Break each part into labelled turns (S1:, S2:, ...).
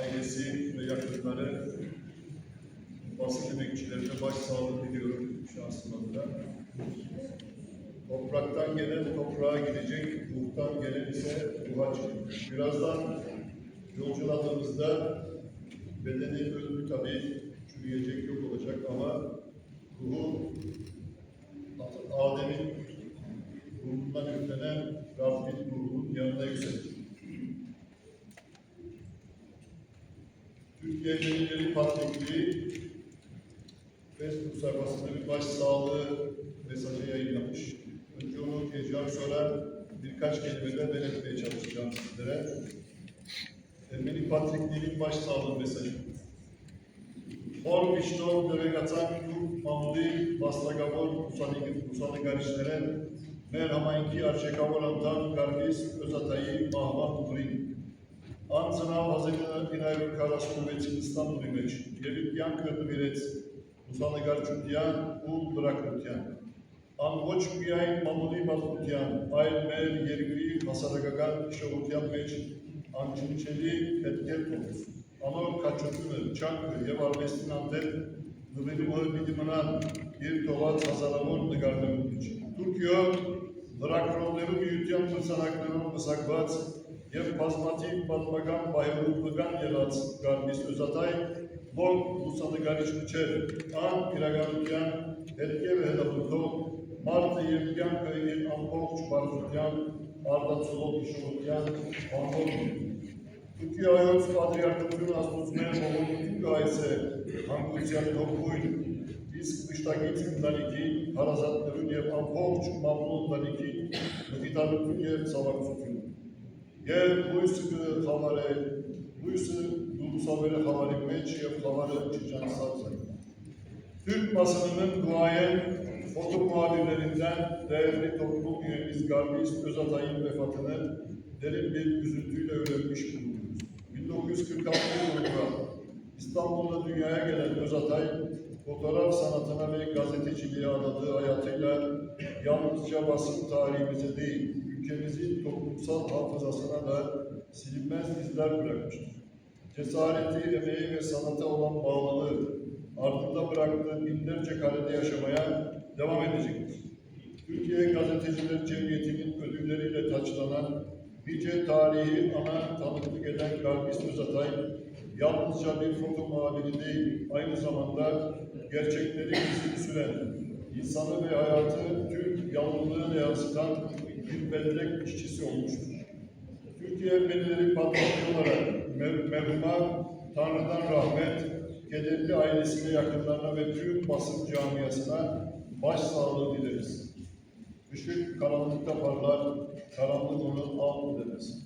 S1: ailesi ve yakınları, basın emekçilerine başsağlığı diliyorum şahsım adına. Topraktan gelen toprağa gidecek, ruhtan gelen ise ruha çıkacak. Birazdan yolculuğumuzda bedeni ölümü tabii çürüyecek, yok olacak ama ruhu Adem'in ruhundan üflenen Rabbin ruhunun yanına yükselecek. Yenileri Patrikliği Facebook sayfasında bir baş sağlığı mesajı yayınlamış. Önce onu okuyacağım, sonra birkaç kelimede belirtmeye çalışacağım sizlere. Ermeni Patrikliği'nin baş sağlığı mesajı. Hor Vişnov Devegatan Kuk Mamli Vaslagavor Musanı Garişlere Merhamayki Arşekavorantan Garbis Özatayı Mahvan Urin Anzına Vazirina Binayır Karas Kuvveti İstanbul İmeç Yevit Yankı Biret Musanı Garçutyan Ul Bırakutyan An Hoç Biyay Mamuli Batutyan Ayl Mel Yergri Hasaragagan Şavutyan Meç Ançınçeli Etkel Topuz Anor Kaçutunu Çankı Yevar Vestinantel Nıbeli Mıhı Bilimina Bir Tovat Hazaravur Dıgarlı Türkiye Drakronları büyütyen fırsanaklarını ısakbat Yev եւ բազմաթիվ պատմական բայերով բգան եղած գարմիս հյուսատայ, որ լուսադգարիչ չէր, ան իրականության հետքև հետապնդող մարդը եւ կյանքը իր ամբողջ բարձրության արդացողող իշխանության բանվորդ։ Ուկի այոց պատրիարքությունը ասկուցում է մողորդին գայս է հանգության հոգույն, իսկ միշտագից ընտանիքի հարազատներուն և ամբողջ մամլոն ընտանիքի նվիտանություն և ծավակցություն։ Gel bu sıkı havare, bu sıkı duygusal böyle havare meç yap havare çıkan sarsak. Türk basınının duayen foto muhabirlerinden değerli toplum üyemiz Garbis Özatay'ın vefatını derin bir üzüntüyle öğrenmiş bulunuyoruz. 1946 yılında İstanbul'da dünyaya gelen Özatay, fotoğraf sanatına ve gazeteciliğe adadığı hayatıyla yalnızca basın tarihimize değil, ülkemizin toplumsal hafızasına da silinmez izler bırakmıştır. Cesareti, emeği ve sanata olan bağlılığı, ardında bıraktığı binlerce karede yaşamaya devam edecektir. Türkiye Gazeteciler Cemiyeti'nin ödülleriyle taçlanan nice tarihi ana tanıklık eden Garbis Özatay, yalnızca bir foto muhabiri değil, aynı zamanda gerçekleri süren, insanı ve hayatı tüm yalnızlığına yansıtan bir bellek işçisi olmuştur. Türkiye Ermenileri Patriarkı olarak mer- merhuma Tanrı'dan rahmet, kederli ailesine, yakınlarına ve tüm basın camiasına başsağlığı dileriz. Işık karanlıkta parlar, karanlık onu al demez.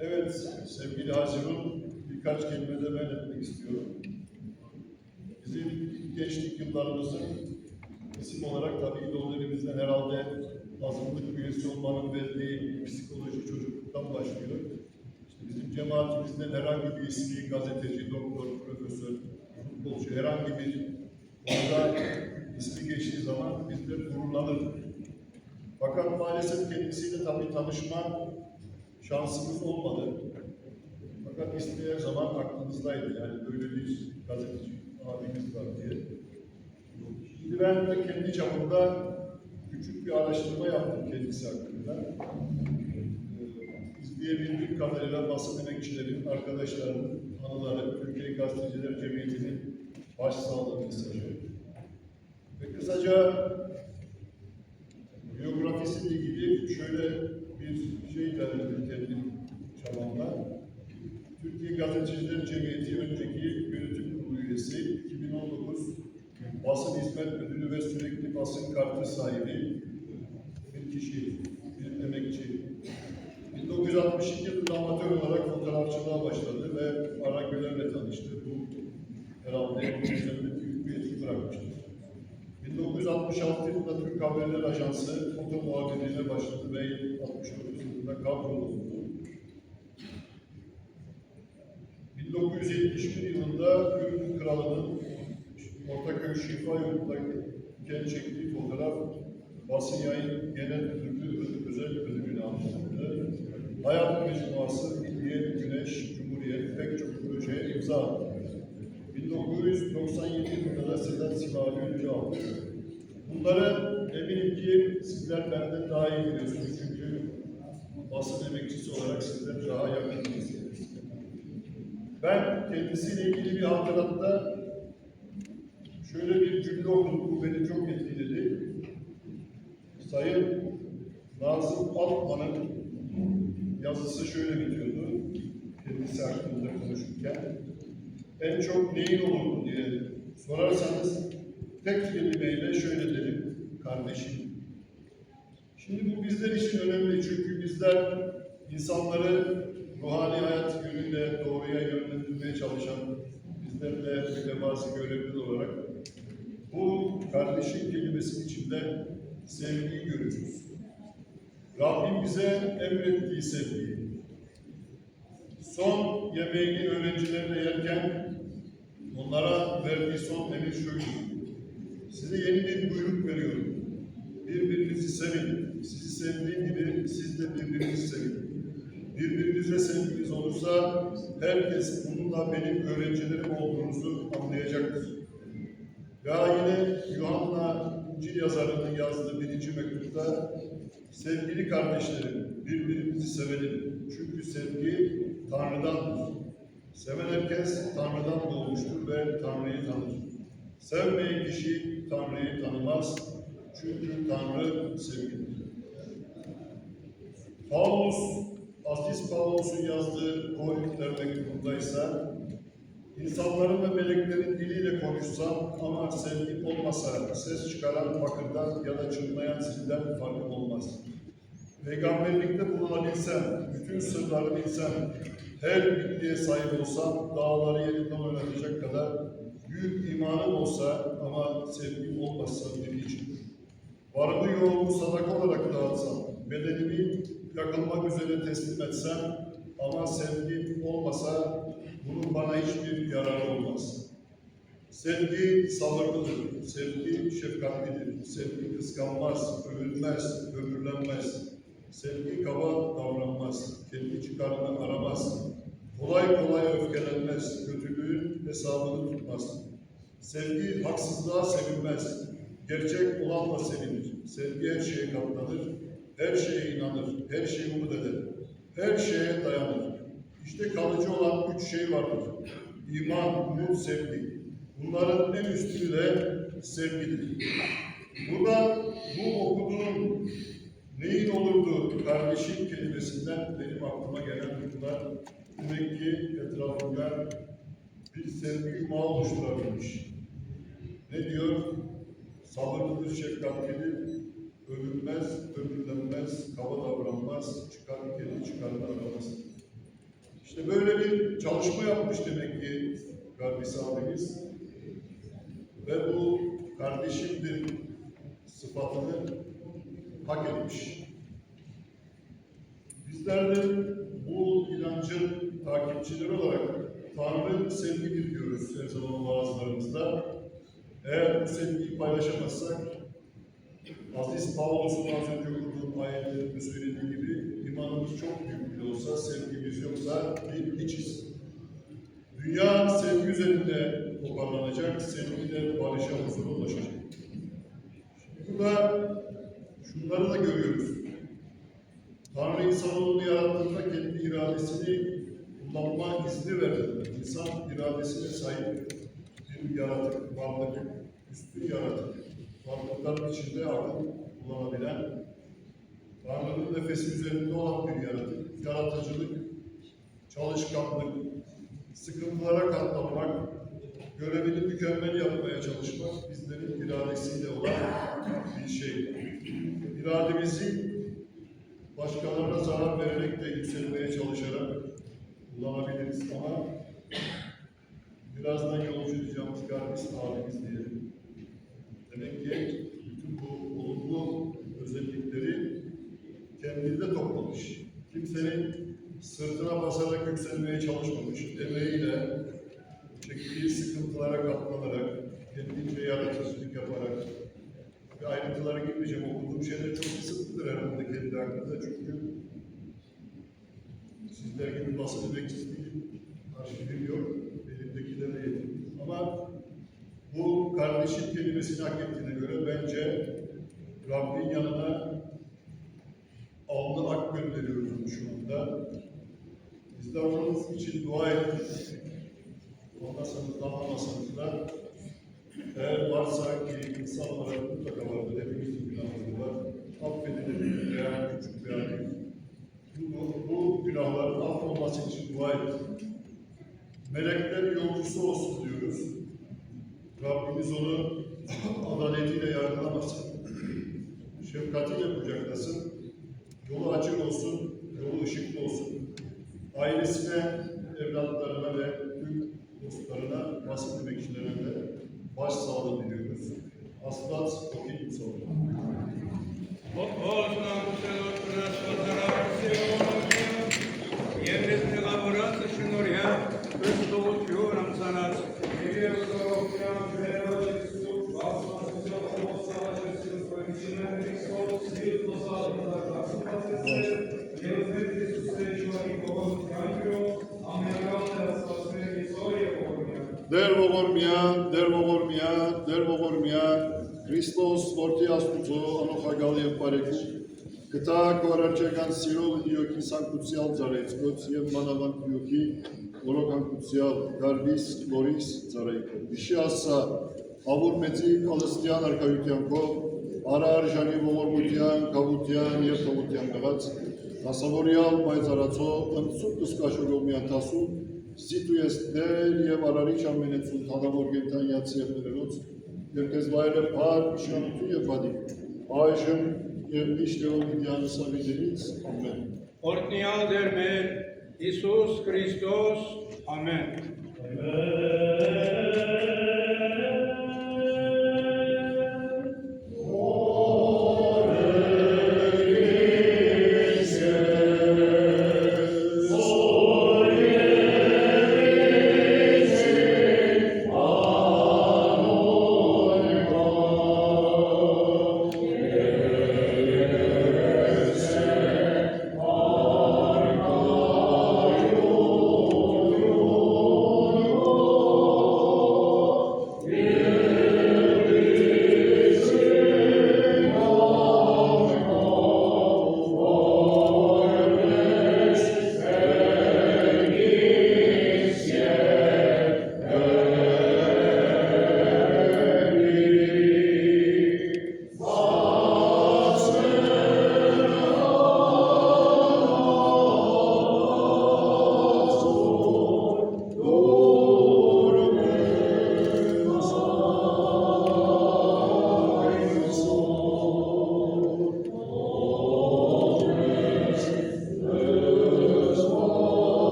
S1: Evet sevgili Hazirun, birkaç kelime de ben etmek istiyorum. Bizim gençlik yıllarımızın isim olarak tabii idollerimizden herhalde azınlık üyesi olmanın verdiği psikoloji çocukluktan başlıyor. İşte bizim cemaatimizden herhangi bir ismi, gazeteci, doktor, profesör, futbolcu, herhangi bir orada ismi geçtiği zaman bizler gururlanırdık. Fakat maalesef kendisiyle tabii tanışma şansımız olmadı. Fakat ismi her zaman aklımızdaydı. Yani böyle bir gazeteci abimiz var diye. Şimdi ben de kendi çapımda küçük bir araştırma yaptım kendisi hakkında. Ee, izleyebildiğim kadarıyla basın emekçilerin, arkadaşlarının anıları, Türkiye Gazeteciler Cemiyeti'nin başsağlığı mesajı. Ve kısaca biyografisiyle ilgili şöyle bir şey derledim kendi çabamda. Türkiye Gazeteciler Cemiyeti önceki yönetim kurulu üyesi 2019 basın hizmet ödülü ve sürekli basın kartı sahibi bir kişi, bir emekçi. 1962 yılında amatör olarak fotoğrafçılığa başladı ve Ara Güler'le tanıştı. Bu herhalde üzerinde büyük bir etki bırakmıştır. 1966 yılında Türk Haberler Ajansı foto muhabirliğine başladı ve 69 yılında kadrolundu. 1971 yılında Gümrük Kralı'nın Ortaköy Şifa Yurdu'ndaki çektiği fotoğraf basın yayın genel müdürlüğü özel ödülünü almıştı. Hayat Mecmuası, Milliye, Güneş, Cumhuriyet pek çok projeye imza attı. 1997 yılında da Sedat Sivahi ödülü aldı. Bunları eminim ki sizler benden daha iyi biliyorsunuz çünkü basın emekçisi olarak sizler daha yakınsınız. Ben kendisiyle ilgili bir hatıratta bir cümle okudum, bu beni çok etkiledi. Sayın Nazım Altman'ın yazısı şöyle bitiyordu, kendisi hakkında konuşurken. En çok neyin olurdu diye sorarsanız tek kelimeyle şöyle derim, kardeşim. Şimdi bu bizler için önemli çünkü bizler insanları ruhani hayat yönünde doğruya yönlendirmeye çalışan bizlerle mütevazı görevli olarak bu kardeşim kelimesinin içinde sevgiyi görüyoruz. Rabbim bize emrettiği sevgiyi. Son yemeğini öğrencilerle yerken onlara verdiği son emir şuydu. Size yeni bir buyruk veriyorum. Birbirinizi sevin. Sizi sevdiğim gibi siz de birbirinizi sevin. Birbirinize sevginiz olursa herkes bununla benim öğrencilerim olduğunuzu anlayacaktır. Ya yine Yuhanna İncil yazarının yazdığı birinci mektupta sevgili kardeşlerim birbirimizi sevelim. Çünkü sevgi Tanrı'dandır. Seven herkes Tanrı'dan doğmuştur ve Tanrı'yı tanır. Sevmeyen kişi Tanrı'yı tanımaz. Çünkü Tanrı sevgidir. Paulus, Aziz Paulus'un yazdığı Korintiler mektubunda ise insanların ve meleklerin diliyle konuşsam ama sevgi olmasa ses çıkaran bakırdan ya da çınlayan zilden farkım olmaz. Peygamberlikte bulunabilsem, bütün sırları bilsem, her bilgiye sahip olsam, dağları yerinden oynatacak kadar büyük imanım olsa ama sevgim olmazsa bir için. Varımı yoğumu sadaka olarak dağıtsam, bedenimi yakılmak üzere teslim etsem ama sevgim olmasa bunun bana hiçbir yararı olmaz. Sevgi sabırlıdır, sevgi şefkatlidir, sevgi kıskanmaz, övülmez, ömürlenmez. Sevgi kaba davranmaz, kendi çıkarını aramaz. Kolay kolay öfkelenmez, kötülüğün hesabını tutmaz. Sevgi haksızlığa sevinmez, gerçek olanla sevinir. Sevgi her şeye katlanır, her şeye inanır, her şeyi umut eder, her şeye dayanır. İşte kalıcı olan üç şey vardır. İman, umut, sevgi. Bunların en üstünü de sevgidir. Burada bu okuduğum neyin olurdu kardeşim kelimesinden benim aklıma gelen bunlar demek ki etrafında bir sevgi yumağı oluşturabilmiş. Ne diyor? Sabırlıdır, şefkatlidir, övülmez, ömürlenmez, kaba davranmaz, çıkar kendi çıkarını aramaz. İşte böyle bir çalışma yapmış demek ki Garbis abimiz. Ve bu kardeşimdir sıfatını hak etmiş. Bizler de bu inancın takipçileri olarak Tanrı sevgidir diyoruz her zaman vaazlarımızda. Eğer bu sevgiyi paylaşamazsak, Aziz Paulus'un az önce okuduğum ayetlerinde söylediği gibi imanımız çok büyük bile olsa, sevgimiz yoksa bir hiçiz. Dünya sevgi üzerinde toparlanacak, sevgiyle barışa huzura ulaşacak. Burada şunları da görüyoruz. Tanrı insanoğlunu yarattığında kendi iradesini kullanma izni verdi. İnsan iradesine sahip bir yaratık, varlık, üstün yaratık. Varlıkların içinde akıl kullanabilen, Tanrı'nın nefesi üzerinde olan bir yaratık. Yaratıcılık, çalışkanlık, sıkıntılara katlanmak, görevini mükemmel yapmaya çalışmak bizlerin iradesiyle olan bir şey. İrademizi başkalarına zarar vererek de yükselmeye çalışarak kullanabiliriz ama birazdan yolcu edeceğimiz garbis abimiz diyelim. Demek ki Kimsenin sırtına basarak yükselmeye çalışmamış. Emeğiyle, çektiği sıkıntılara katlanarak, kendince yaratıcılık yaparak, ve ayrıntılara girmeyeceğim. Okuduğum şeyler çok kısıtlıdır herhalde kendi hakkında çünkü derginin basın emekçisi arşivim yok. Elimdekilerle yedim. Ama bu kardeşlik kelimesini hak ettiğine göre bence Rabbin yanına alnı ak gönderiyoruz şu anda. Onun için dua ettik. Olmasanız da anlamasanız da eğer varsa ki insan olarak mutlaka vardır, hepimizin günahları var. Affedilebilir veya küçük veya büyük. Bu, bu günahların affolması için dua ettik. Melekler yolcusu olsun diyoruz. Rabbimiz onu adaletiyle yargılamasın. Şefkatiyle kucaklasın. Yolu açık olsun, yolu ışıklı olsun. Ailesine, evlatlarına ve tüm dostlarına, basın emekçilerine de baş sağlığı diliyoruz. Aslat.
S2: Olsun Avrupa'da Yerlerini kavuran taşın oraya yoğuram sana
S1: Dervo Gormia, ողորմյան, դեր ողորմյան, դեր ողորմյան, Քրիստոս որդի աստուծո անոխագալ եւ բարեկում, գտակ վարարջական սիրով նյոքի սանկուցյալ ծարեցկոց եւ մանավան նյոքի որոքանկուցյալ դարվիս նորիս ծարեկոց։ Իշի ասա, ավուր մեծի կալստյան արկայությանքով, արարժանի ողորմության, կավության եւ թողության գված, դասավորյալ պայծառացող ընծուկ սկաշորով միատասում զիտույեստներ եւ արարիչ ամենեցուն թագավոր գենթանյացի եւ ներելոց եւ քեզ վայրը բար իշխանություն եւ բադի այժմ եւ միշտ եւ միանսավիդից ամեն
S2: օրտնյալ դեր մեր Հիսուս Քրիստոս ամեն Amen.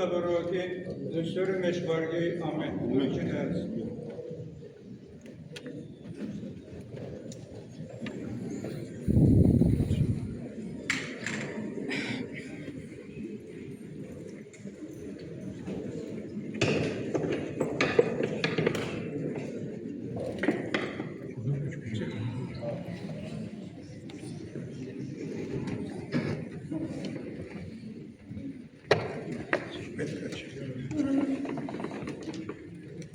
S2: laboro che lo sore me sbarghi amen. Amen. hizmet verecek.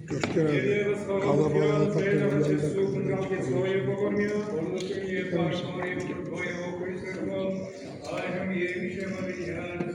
S3: Gökten abi, kalabalığına
S2: takılanlardan kurulacak.
S3: Efendim,